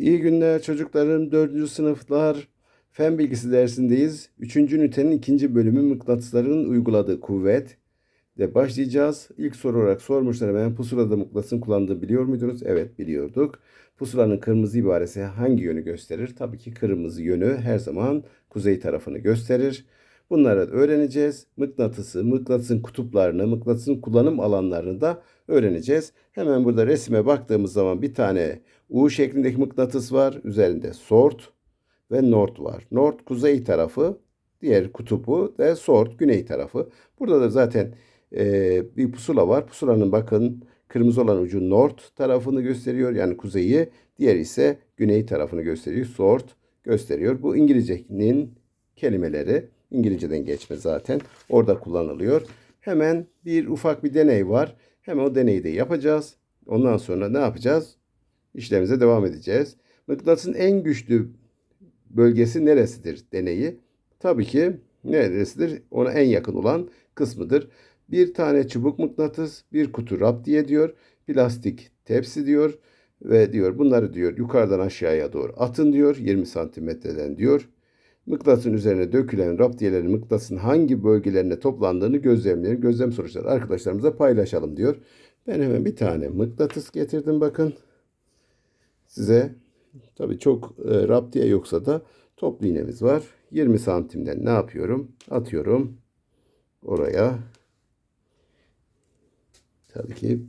İyi günler çocuklarım. 4. sınıflar fen bilgisi dersindeyiz. 3. ünitenin ikinci bölümü mıknatısların uyguladığı kuvvet de başlayacağız. İlk soru olarak sormuşlar ben pusulada mıknatısın kullandığını biliyor muydunuz? Evet biliyorduk. Pusulanın kırmızı ibaresi hangi yönü gösterir? Tabii ki kırmızı yönü her zaman kuzey tarafını gösterir. Bunları öğreneceğiz. Mıknatısı, mıknatısın kutuplarını, mıknatısın kullanım alanlarını da öğreneceğiz. Hemen burada resime baktığımız zaman bir tane U şeklindeki mıknatıs var. Üzerinde sort ve nord var. Nord kuzey tarafı, diğer kutubu da sort güney tarafı. Burada da zaten e, bir pusula var. Pusulanın bakın kırmızı olan ucu nord tarafını gösteriyor. Yani kuzeyi. Diğer ise güney tarafını gösteriyor. Sort gösteriyor. Bu İngilizcenin kelimeleri. İngilizceden geçme zaten. Orada kullanılıyor. Hemen bir ufak bir deney var. Hemen o deneyi de yapacağız. Ondan sonra ne yapacağız? İşlemimize devam edeceğiz. Mıknatısın en güçlü bölgesi neresidir deneyi? Tabii ki neresidir? Ona en yakın olan kısmıdır. Bir tane çubuk mıknatıs, bir kutu raptiye diyor. Plastik tepsi diyor ve diyor bunları diyor yukarıdan aşağıya doğru atın diyor 20 santimetreden diyor. Mıknatısın üzerine dökülen raptiyelerin mıknatısın hangi bölgelerine toplandığını gözlemleyin. Gözlem sonuçları arkadaşlarımıza paylaşalım diyor. Ben hemen bir tane mıknatıs getirdim bakın. Size tabii çok e, raptiye yoksa da toplu iğnemiz var. 20 santimden ne yapıyorum? Atıyorum oraya. Tabii ki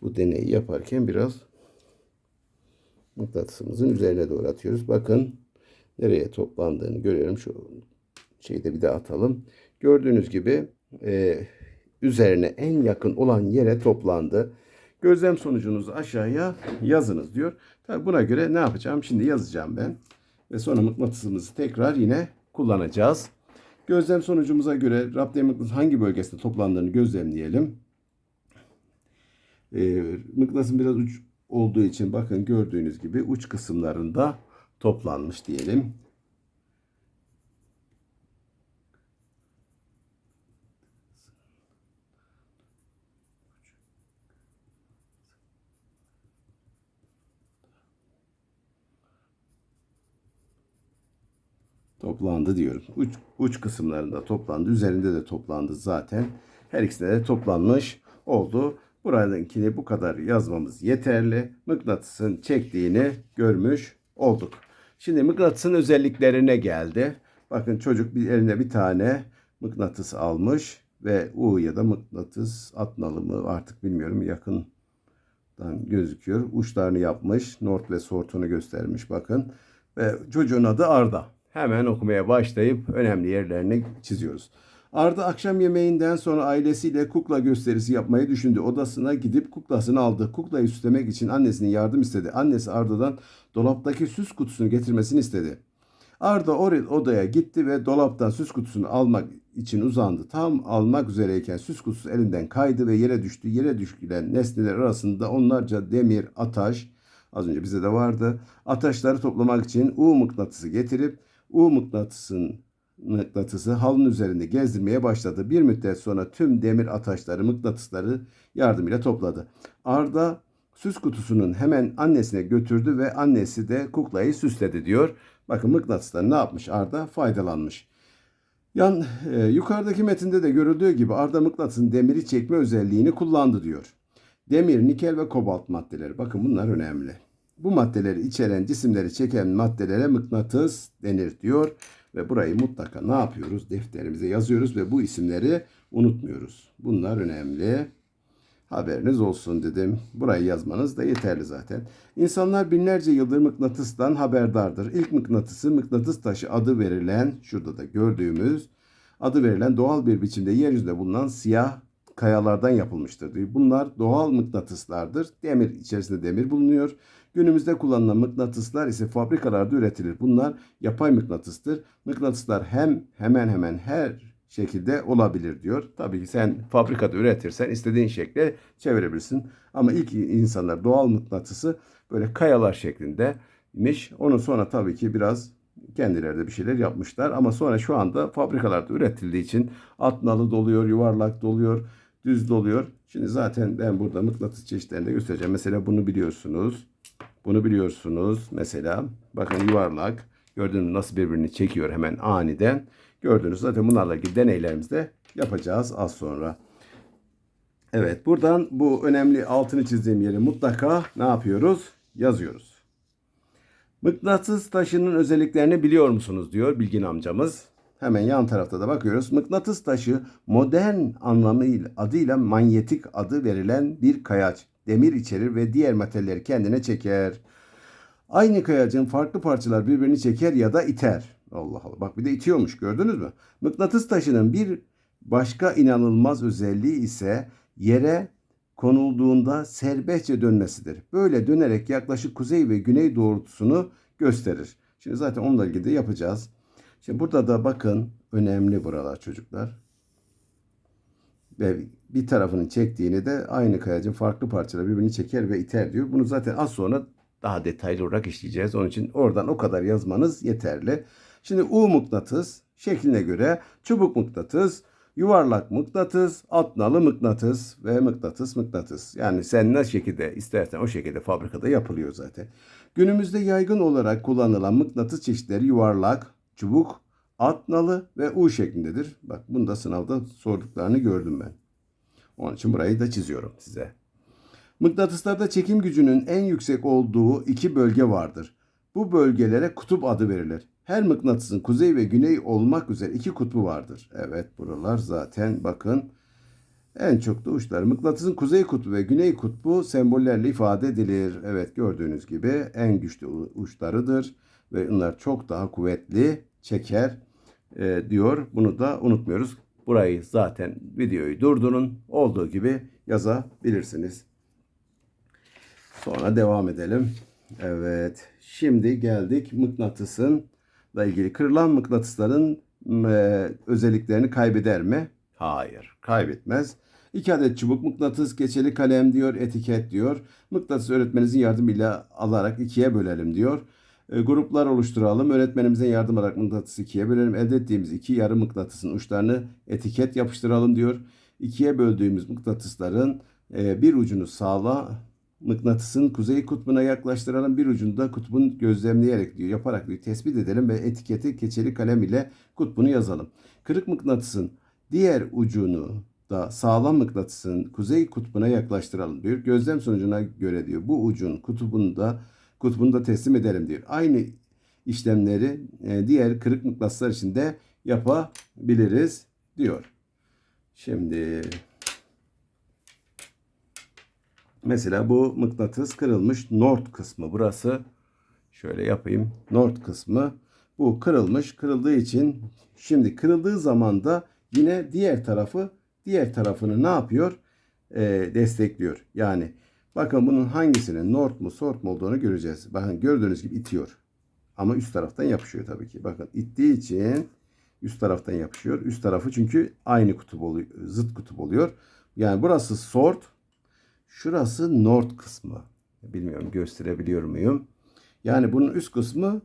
bu deneyi yaparken biraz mıknatısımızın üzerine doğru atıyoruz. Bakın nereye toplandığını görüyorum. Şu şeyde bir de atalım. Gördüğünüz gibi e, üzerine en yakın olan yere toplandı. Gözlem sonucunuzu aşağıya yazınız diyor. Tabii buna göre ne yapacağım? Şimdi yazacağım ben. Ve sonra mıknatısımızı tekrar yine kullanacağız. Gözlem sonucumuza göre raptiye mıknatıs hangi bölgesinde toplandığını gözlemleyelim. E, mıknatısın biraz uç olduğu için bakın gördüğünüz gibi uç kısımlarında toplanmış diyelim. Toplandı diyorum. Uç, uç kısımlarında toplandı. Üzerinde de toplandı zaten. Her ikisinde de toplanmış oldu. Buradakini bu kadar yazmamız yeterli. Mıknatısın çektiğini görmüş olduk. Şimdi mıknatısın özelliklerine geldi. Bakın çocuk bir eline bir tane mıknatıs almış ve U ya da mıknatıs atnalı mı artık bilmiyorum yakından gözüküyor. Uçlarını yapmış. North ve Sort'unu göstermiş bakın. Ve çocuğun adı Arda. Hemen okumaya başlayıp önemli yerlerini çiziyoruz. Arda akşam yemeğinden sonra ailesiyle kukla gösterisi yapmayı düşündü. Odasına gidip kuklasını aldı. Kuklayı süslemek için annesinin yardım istedi. Annesi Arda'dan dolaptaki süs kutusunu getirmesini istedi. Arda oraya odaya gitti ve dolaptan süs kutusunu almak için uzandı. Tam almak üzereyken süs kutusu elinden kaydı ve yere düştü. Yere düşülen nesneler arasında onlarca demir, ataş, az önce bize de vardı. Ataşları toplamak için U mıknatısı getirip U mıknatısın mıknatısı halının üzerinde gezdirmeye başladı. Bir müddet sonra tüm demir ataşları mıknatısları yardımıyla topladı. Arda süs kutusunun hemen annesine götürdü ve annesi de kuklayı süsledi diyor. Bakın mıknatıstan ne yapmış Arda? Faydalanmış. Yan e, yukarıdaki metinde de görüldüğü gibi Arda mıknatısın demiri çekme özelliğini kullandı diyor. Demir, nikel ve kobalt maddeleri. Bakın bunlar önemli. Bu maddeleri içeren cisimleri çeken maddelere mıknatıs denir diyor. Ve burayı mutlaka ne yapıyoruz? Defterimize yazıyoruz ve bu isimleri unutmuyoruz. Bunlar önemli. Haberiniz olsun dedim. Burayı yazmanız da yeterli zaten. İnsanlar binlerce yıldır mıknatıstan haberdardır. İlk mıknatısı mıknatıs taşı adı verilen, şurada da gördüğümüz adı verilen doğal bir biçimde yeryüzünde bulunan siyah kayalardan yapılmıştır diyor. Bunlar doğal mıknatıslardır. Demir içerisinde demir bulunuyor. Günümüzde kullanılan mıknatıslar ise fabrikalarda üretilir. Bunlar yapay mıknatıstır. Mıknatıslar hem hemen hemen her şekilde olabilir diyor. Tabii ki sen fabrikada üretirsen istediğin şekle çevirebilirsin. Ama ilk insanlar doğal mıknatısı böyle kayalar şeklindeymiş. Onun sonra tabii ki biraz kendileri de bir şeyler yapmışlar. Ama sonra şu anda fabrikalarda üretildiği için atnalı doluyor, yuvarlak doluyor, düz doluyor. Şimdi zaten ben burada mıknatıs çeşitlerini de göstereceğim. Mesela bunu biliyorsunuz. Bunu biliyorsunuz. Mesela bakın yuvarlak. Gördüğünüz nasıl birbirini çekiyor hemen aniden. Gördüğünüz zaten bunlarla ilgili deneylerimizde yapacağız az sonra. Evet buradan bu önemli altını çizdiğim yeri mutlaka ne yapıyoruz? Yazıyoruz. Mıknatıs taşının özelliklerini biliyor musunuz diyor Bilgin amcamız. Hemen yan tarafta da bakıyoruz. Mıknatıs taşı modern anlamıyla adıyla manyetik adı verilen bir kayaç. Demir içerir ve diğer materyalleri kendine çeker. Aynı kayacın farklı parçalar birbirini çeker ya da iter. Allah Allah. Bak bir de itiyormuş gördünüz mü? Mıknatıs taşının bir başka inanılmaz özelliği ise yere konulduğunda serbestçe dönmesidir. Böyle dönerek yaklaşık kuzey ve güney doğrultusunu gösterir. Şimdi zaten onunla ilgili de yapacağız. Şimdi burada da bakın önemli buralar çocuklar. Ve bir tarafının çektiğini de aynı kayacın farklı parçaları birbirini çeker ve iter diyor. Bunu zaten az sonra daha detaylı olarak işleyeceğiz. Onun için oradan o kadar yazmanız yeterli. Şimdi U mıknatıs şekline göre çubuk mıknatıs, yuvarlak mıknatıs, atnalı mıknatıs ve mıknatıs mıknatıs. Yani sen ne şekilde istersen o şekilde fabrikada yapılıyor zaten. Günümüzde yaygın olarak kullanılan mıknatıs çeşitleri yuvarlak, çubuk, atnalı ve U şeklindedir. Bak bunu da sınavda sorduklarını gördüm ben. Onun için burayı da çiziyorum size. Mıknatıslarda çekim gücünün en yüksek olduğu iki bölge vardır. Bu bölgelere kutup adı verilir. Her mıknatısın kuzey ve güney olmak üzere iki kutbu vardır. Evet buralar zaten bakın en çok da uçlar. Mıknatısın kuzey kutbu ve güney kutbu sembollerle ifade edilir. Evet gördüğünüz gibi en güçlü uçlarıdır ve bunlar çok daha kuvvetli çeker e, diyor. Bunu da unutmuyoruz. Burayı zaten videoyu durdurun. Olduğu gibi yazabilirsiniz. Sonra devam edelim. Evet. Şimdi geldik mıknatısın ile ilgili. Kırılan mıknatısların e, özelliklerini kaybeder mi? Hayır. Kaybetmez. İki adet çubuk mıknatıs, keçeli kalem diyor, etiket diyor. Mıknatıs öğretmeninizin yardımıyla alarak ikiye bölelim diyor. E, gruplar oluşturalım. Öğretmenimizin yardım alarak mıknatısı ikiye bölelim. Elde ettiğimiz iki yarım mıknatısın uçlarını etiket yapıştıralım diyor. İkiye böldüğümüz mıknatısların e, bir ucunu sağla mıknatısın kuzey kutbuna yaklaştıralım. Bir ucunu da kutbun gözlemleyerek diyor, yaparak diyor, tespit edelim ve etiketi keçeli kalem ile kutbunu yazalım. Kırık mıknatısın diğer ucunu da sağlam mıknatısın kuzey kutbuna yaklaştıralım diyor. Gözlem sonucuna göre diyor bu ucun kutbunu da kutbunu da teslim edelim diyor. Aynı işlemleri e, diğer kırık mıknatıslar için de yapabiliriz diyor. Şimdi mesela bu mıknatıs kırılmış north kısmı burası şöyle yapayım north kısmı bu kırılmış kırıldığı için şimdi kırıldığı zaman da yine diğer tarafı diğer tarafını ne yapıyor? Ee, destekliyor. Yani bakın bunun hangisinin north mu south mu olduğunu göreceğiz. Bakın gördüğünüz gibi itiyor. Ama üst taraftan yapışıyor tabii ki. Bakın ittiği için üst taraftan yapışıyor. Üst tarafı çünkü aynı kutup oluyor, zıt kutup oluyor. Yani burası south, şurası north kısmı. Bilmiyorum gösterebiliyor muyum? Yani bunun üst kısmı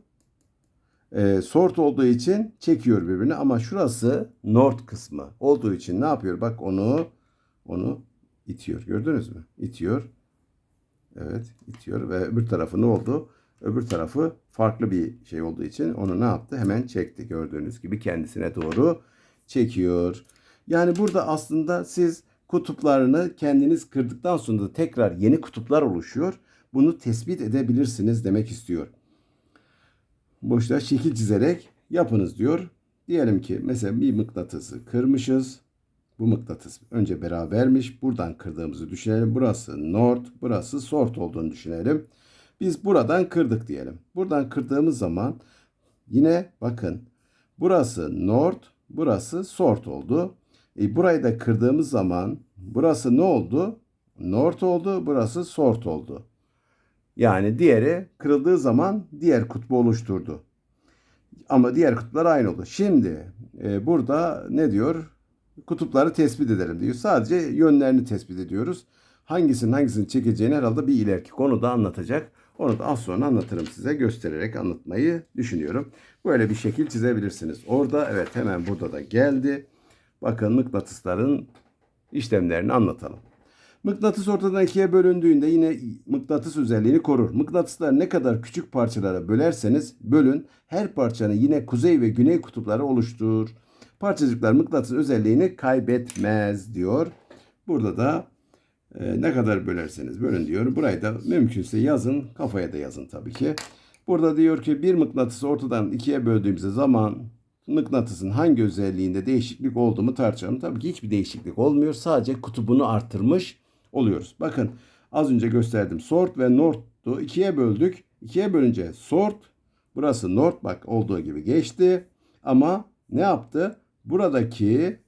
e, sort olduğu için çekiyor birbirini ama şurası north kısmı olduğu için ne yapıyor? Bak onu onu itiyor. Gördünüz mü? İtiyor. Evet, itiyor ve öbür tarafı ne oldu? Öbür tarafı farklı bir şey olduğu için onu ne yaptı? Hemen çekti. Gördüğünüz gibi kendisine doğru çekiyor. Yani burada aslında siz kutuplarını kendiniz kırdıktan sonra da tekrar yeni kutuplar oluşuyor. Bunu tespit edebilirsiniz demek istiyor boşluğa şekil çizerek yapınız diyor. Diyelim ki mesela bir mıknatısı kırmışız. Bu mıknatıs önce berabermiş. Buradan kırdığımızı düşünelim. Burası north, burası south olduğunu düşünelim. Biz buradan kırdık diyelim. Buradan kırdığımız zaman yine bakın burası north, burası south oldu. E, burayı da kırdığımız zaman burası ne oldu? North oldu, burası south oldu. Yani diğeri kırıldığı zaman diğer kutbu oluşturdu. Ama diğer kutuplar aynı oldu. Şimdi e, burada ne diyor? Kutupları tespit edelim diyor. Sadece yönlerini tespit ediyoruz. Hangisinin hangisini çekeceğini herhalde bir ileriki konuda anlatacak. Onu da az sonra anlatırım size. Göstererek anlatmayı düşünüyorum. Böyle bir şekil çizebilirsiniz. Orada evet hemen burada da geldi. Bakın mıknatısların işlemlerini anlatalım. Mıknatıs ortadan ikiye bölündüğünde yine mıknatıs özelliğini korur. Mıknatısları ne kadar küçük parçalara bölerseniz bölün her parçanın yine kuzey ve güney kutupları oluşturur. Parçacıklar mıknatıs özelliğini kaybetmez diyor. Burada da e, ne kadar bölerseniz bölün diyor. Burayı da mümkünse yazın. Kafaya da yazın tabii ki. Burada diyor ki bir mıknatısı ortadan ikiye böldüğümüzde zaman mıknatısın hangi özelliğinde değişiklik oldu mu tartışalım. Tabii ki hiçbir değişiklik olmuyor. Sadece kutubunu arttırmış oluyoruz. Bakın az önce gösterdim. Sort ve North'tu. ikiye böldük. İkiye bölünce Sort burası North bak olduğu gibi geçti. Ama ne yaptı? Buradaki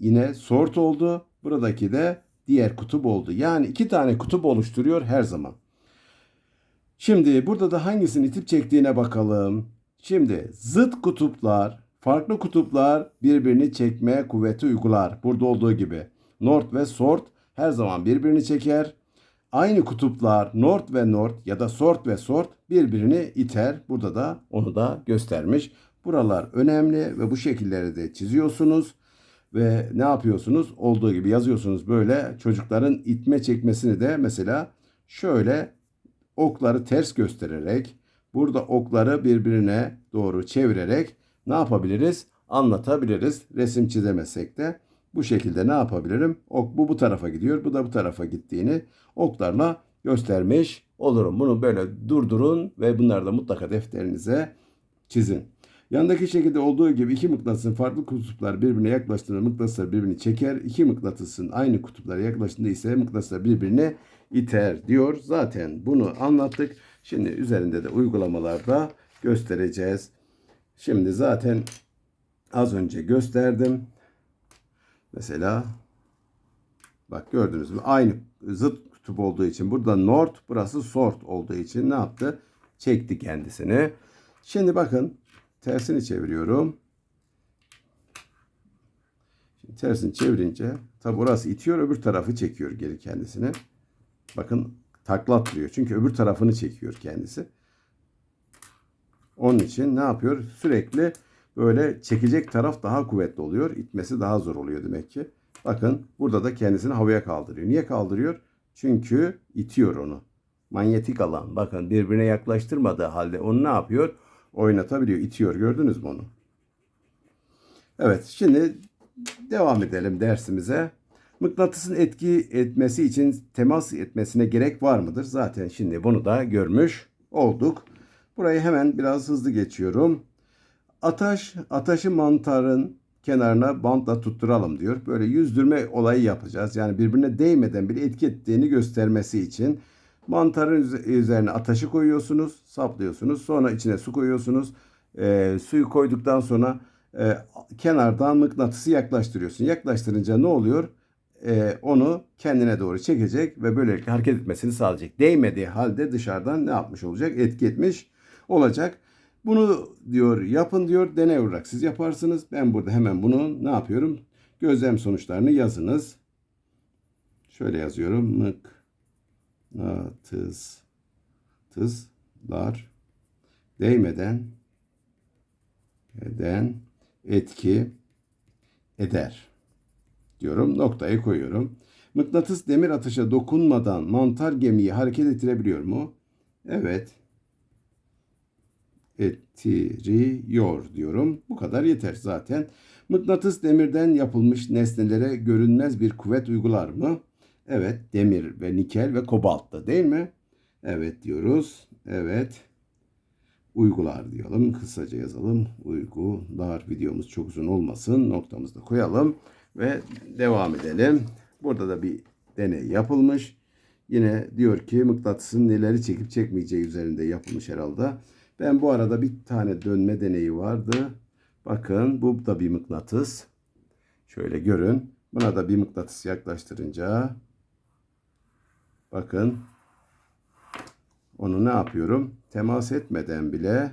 yine Sort oldu. Buradaki de diğer kutup oldu. Yani iki tane kutup oluşturuyor her zaman. Şimdi burada da hangisini itip çektiğine bakalım. Şimdi zıt kutuplar, farklı kutuplar birbirini çekme kuvveti uygular. Burada olduğu gibi. North ve South her zaman birbirini çeker. Aynı kutuplar North ve North ya da South ve South birbirini iter. Burada da onu da göstermiş. Buralar önemli ve bu şekilleri de çiziyorsunuz. Ve ne yapıyorsunuz? Olduğu gibi yazıyorsunuz böyle çocukların itme çekmesini de mesela şöyle okları ters göstererek burada okları birbirine doğru çevirerek ne yapabiliriz? Anlatabiliriz. Resim çizemezsek de bu şekilde ne yapabilirim? Ok bu bu tarafa gidiyor, bu da bu tarafa gittiğini oklarla göstermiş olurum. Bunu böyle durdurun ve bunları da mutlaka defterinize çizin. Yandaki şekilde olduğu gibi iki mıknatısın farklı kutuplar birbirine yaklaştığında mıknatıslar birbirini çeker. İki mıknatısın aynı kutuplara yaklaştığında ise mıknatıslar birbirini iter diyor. Zaten bunu anlattık. Şimdi üzerinde de uygulamalarda göstereceğiz. Şimdi zaten az önce gösterdim. Mesela bak gördünüz mü? Aynı zıt kutup olduğu için burada north burası south olduğu için ne yaptı? Çekti kendisini. Şimdi bakın tersini çeviriyorum. Şimdi tersini çevirince tabi orası itiyor öbür tarafı çekiyor geri kendisini. Bakın taklatlıyor. Çünkü öbür tarafını çekiyor kendisi. Onun için ne yapıyor? Sürekli böyle çekecek taraf daha kuvvetli oluyor. İtmesi daha zor oluyor demek ki. Bakın burada da kendisini havaya kaldırıyor. Niye kaldırıyor? Çünkü itiyor onu. Manyetik alan. Bakın birbirine yaklaştırmadığı halde onu ne yapıyor? Oynatabiliyor, itiyor. Gördünüz mü onu? Evet, şimdi devam edelim dersimize. Mıknatısın etki etmesi için temas etmesine gerek var mıdır? Zaten şimdi bunu da görmüş olduk. Burayı hemen biraz hızlı geçiyorum. Ataş, ataşı mantarın kenarına bantla tutturalım diyor. Böyle yüzdürme olayı yapacağız. Yani birbirine değmeden bile etki ettiğini göstermesi için mantarın üzerine ataşı koyuyorsunuz, saplıyorsunuz. Sonra içine su koyuyorsunuz. E, suyu koyduktan sonra e, kenardan mıknatısı yaklaştırıyorsun. Yaklaştırınca ne oluyor? E, onu kendine doğru çekecek ve böylelikle hareket etmesini sağlayacak. Değmediği halde dışarıdan ne yapmış olacak? Etki etmiş olacak. Bunu diyor yapın diyor deney olarak siz yaparsınız. Ben burada hemen bunu ne yapıyorum? Gözlem sonuçlarını yazınız. Şöyle yazıyorum. Mıknatıs tızlar değmeden eden etki eder diyorum. Noktayı koyuyorum. Mıknatıs demir atışa dokunmadan mantar gemiyi hareket ettirebiliyor mu? Evet ettiriyor diyorum. Bu kadar yeter zaten. Mıknatıs demirden yapılmış nesnelere görünmez bir kuvvet uygular mı? Evet, demir ve nikel ve kobaltta değil mi? Evet diyoruz. Evet. Uygular diyelim. Kısaca yazalım. Uygular videomuz çok uzun olmasın. Noktamızı da koyalım ve devam edelim. Burada da bir deney yapılmış. Yine diyor ki mıknatısın neleri çekip çekmeyeceği üzerinde yapılmış herhalde. Ben bu arada bir tane dönme deneyi vardı. Bakın bu da bir mıknatıs. Şöyle görün. Buna da bir mıknatıs yaklaştırınca bakın onu ne yapıyorum? Temas etmeden bile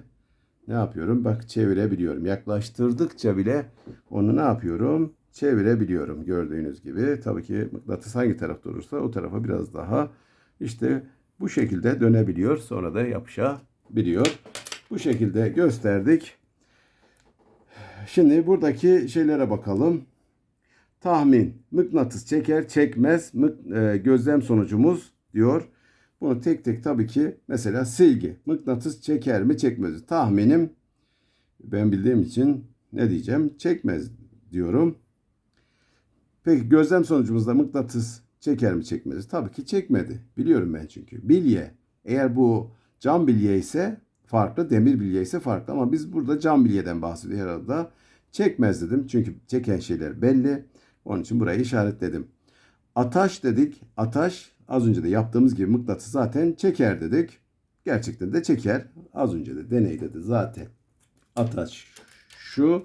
ne yapıyorum? Bak çevirebiliyorum. Yaklaştırdıkça bile onu ne yapıyorum? Çevirebiliyorum gördüğünüz gibi. Tabii ki mıknatıs hangi tarafta olursa o tarafa biraz daha işte bu şekilde dönebiliyor. Sonra da yapışabiliyor. Bu şekilde gösterdik. Şimdi buradaki şeylere bakalım. tahmin. Mıknatıs çeker çekmez. Mık- e, gözlem sonucumuz diyor. Bunu tek tek tabii ki mesela silgi. Mıknatıs çeker mi çekmez mi? Tahminim ben bildiğim için ne diyeceğim? Çekmez diyorum. Peki gözlem sonucumuzda mıknatıs çeker mi çekmez? Tabii ki çekmedi. Biliyorum ben çünkü. Bilye. Eğer bu cam bilye ise farklı, demir bilye ise farklı. Ama biz burada cam bilyeden bahsediyoruz herhalde. Çekmez dedim. Çünkü çeken şeyler belli. Onun için burayı işaretledim. Ataş dedik. Ataş az önce de yaptığımız gibi mıknatıs zaten çeker dedik. Gerçekten de çeker. Az önce de deneyde de zaten ataş şu.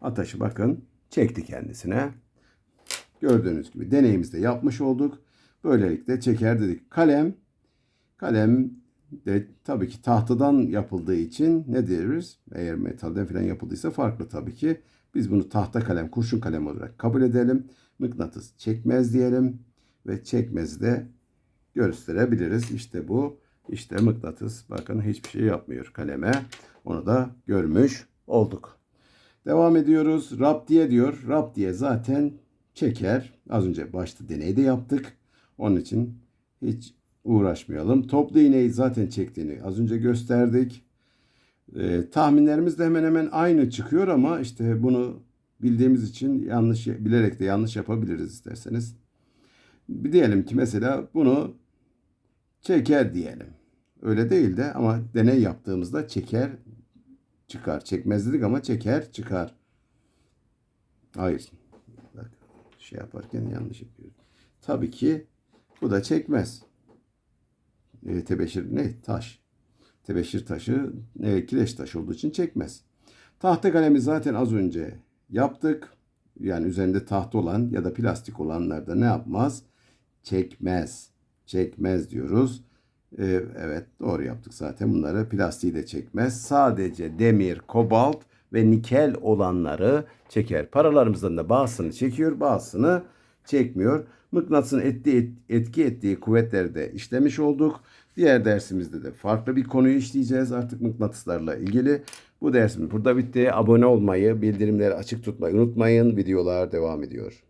Ataşı bakın çekti kendisine. Gördüğünüz gibi deneyimizde yapmış olduk. Böylelikle çeker dedik. Kalem. Kalem de tabii ki tahtadan yapıldığı için ne deriz? Eğer metalden falan yapıldıysa farklı tabii ki. Biz bunu tahta kalem, kurşun kalem olarak kabul edelim. Mıknatıs çekmez diyelim ve çekmez de gösterebiliriz. İşte bu. İşte mıknatıs. Bakın hiçbir şey yapmıyor kaleme. Onu da görmüş olduk. Devam ediyoruz. Raptiye diyor. Raptiye zaten çeker. Az önce başta deneyde yaptık. Onun için hiç uğraşmayalım. Toplu iğneyi zaten çektiğini az önce gösterdik. Ee, tahminlerimiz de hemen hemen aynı çıkıyor ama işte bunu bildiğimiz için yanlış bilerek de yanlış yapabiliriz isterseniz. Bir diyelim ki mesela bunu çeker diyelim. Öyle değil de ama deney yaptığımızda çeker çıkar. Çekmez dedik ama çeker çıkar. Hayır. Şey yaparken yanlış yapıyoruz. Tabii ki bu da çekmez. E, tebeşir ne? Taş. Tebeşir taşı e, kireç taşı olduğu için çekmez. Tahta kalemi zaten az önce yaptık. Yani üzerinde tahta olan ya da plastik olanlarda ne yapmaz? Çekmez. Çekmez diyoruz. E, evet doğru yaptık zaten. Bunları plastiği de çekmez. Sadece demir, kobalt ve nikel olanları çeker. Paralarımızdan da bazısını çekiyor, bazısını çekmiyor. Mıknatısın ettiği, etki ettiği kuvvetleri de işlemiş olduk. Diğer dersimizde de farklı bir konuyu işleyeceğiz artık mıknatıslarla ilgili. Bu dersimiz burada bitti. Abone olmayı, bildirimleri açık tutmayı unutmayın. Videolar devam ediyor.